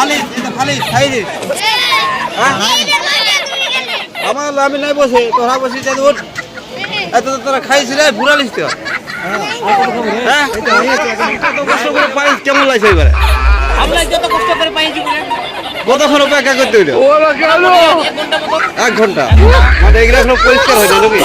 খালি এটা খালি খাই দে হ্যাঁ? আমার আমি নাই বসে, তোরা বসে যাই উঠ। এত তোরা খাইছি রে ঘুরালিস তো হ্যাঁ? কেমন লাগছে এবারে আমরা যত করে পাইছি এক ঘণ্টা মানে পরিষ্কার হয়নি নাকি?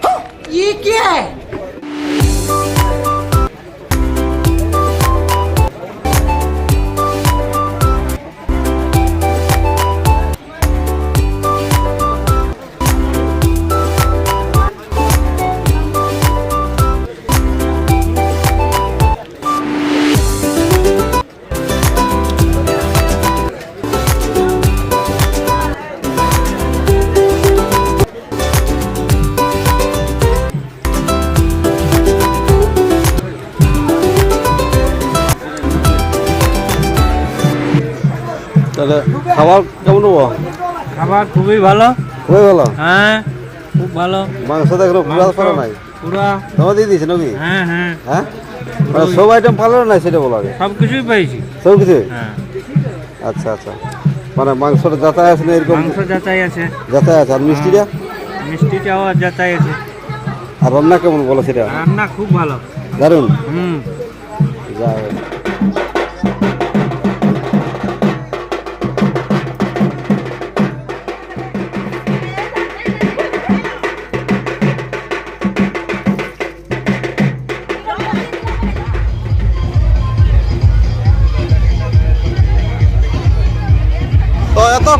好，一件。তাহলে খাবার কেমন হব খাবার খুবই ভালো। খুবই ভালো? হ্যাঁ খুব ভালো। মাংস এখনও পুরা পারা নাই। পুরা। তোমার দিয়ে দিয়েছে নাকি? হ্যাঁ হ্যাঁ। হ্যাঁ? মানে সব আইটেম পারল না সেটা বলো আগে? সব কিছুই পাইছি সব কিছু? হ্যাঁ। আচ্ছা আচ্ছা। মানে মাংসটা যাতায় আছে না এরকম? মাংস যাচাই আছে। যাতায় আছে। আর মিষ্টিটা? মিষ্টিটাও যাচাই আছে। আর রান্না কেমন বলো সেটা? রান্না খুব ভালো। দারুণ হুম। যাই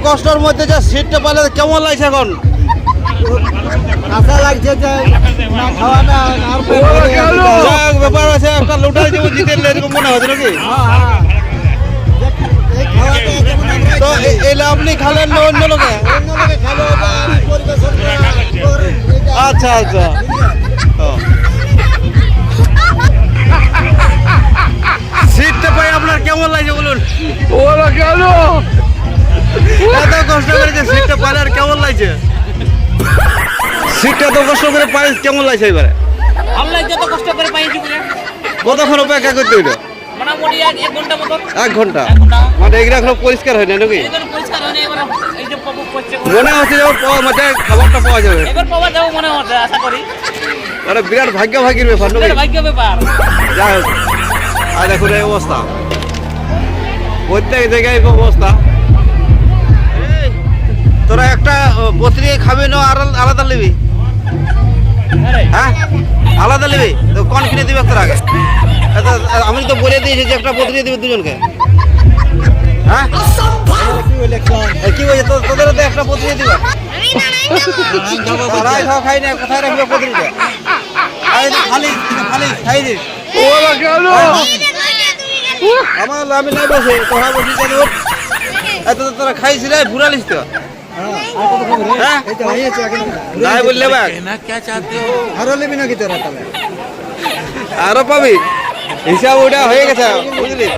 কষ্টের মধ্যে যে সিটটা পেলে কেমন লাগছে এখন? আশা লাগছে যে না খাওয়াটা আর ব্যাপার আছে একটা লুটাই দেবো জিতে এরকম মনে হচ্ছে নাকি? যেমন আমরা তো এলে আপনি খালেন না অন্য লোকে? লোকে আচ্ছা আচ্ছা। সিটটা পাই আপনার কেমন লাগছে বলুন? ওরা কেন? কষ্ট করে যে সিটটা পাইলে আর কেমন লাগছে? সিটটা তো কষ্ট করে পাই কেমন লাগছে এবারে? আমরা যত কষ্ট করে পাইছি বলে কতক্ষণ অপেক্ষা করতে হইল? মোটামুটি এক এক ঘণ্টা মতো। এক ঘণ্টা? মানে এগুলো এখনও পরিষ্কার হয় না নাকি? পরিষ্কার হয়নি এবার এই যে পাবো করছে। মনে হচ্ছে যে পাওয়া- মানে খাবারটা পাওয়া যাবে। এবার পাওয়া যাব মনে হচ্ছে আশা করি। মানে বিরাট ভাগ্য ভাগির ব্যাপার নাকি? ভাগ্য ব্যাপার। যাই হোক আর দেখুন এই অবস্থা। প্রত্যেক জায়গায় অবস্থা। বতরি খাবি না আর আলাদা নিবি? হ্যাঁ? আলাদা নেবে? তো কোন কিনে দিবে তোর আগে? আমি তো বলে দিয়েছি যে একটা পত্রিকা দিবে দুজনকে। হ্যাঁ? কি বলছে? তোদের তো একটা পত্রিকা দিবে? খাওয়া খাই না কোথায় রাখবে এই খালি খালি খাই দিস ওরা কেন? আমার আমি নাই বসে তোরা বসি তোরা খাইছিস ভুরালিস তো। নাই বললে বাক আরও নেবি নাকি তোরা তাহলে আরও পাবি হিসাব ওটা হয়ে গেছে বুঝলি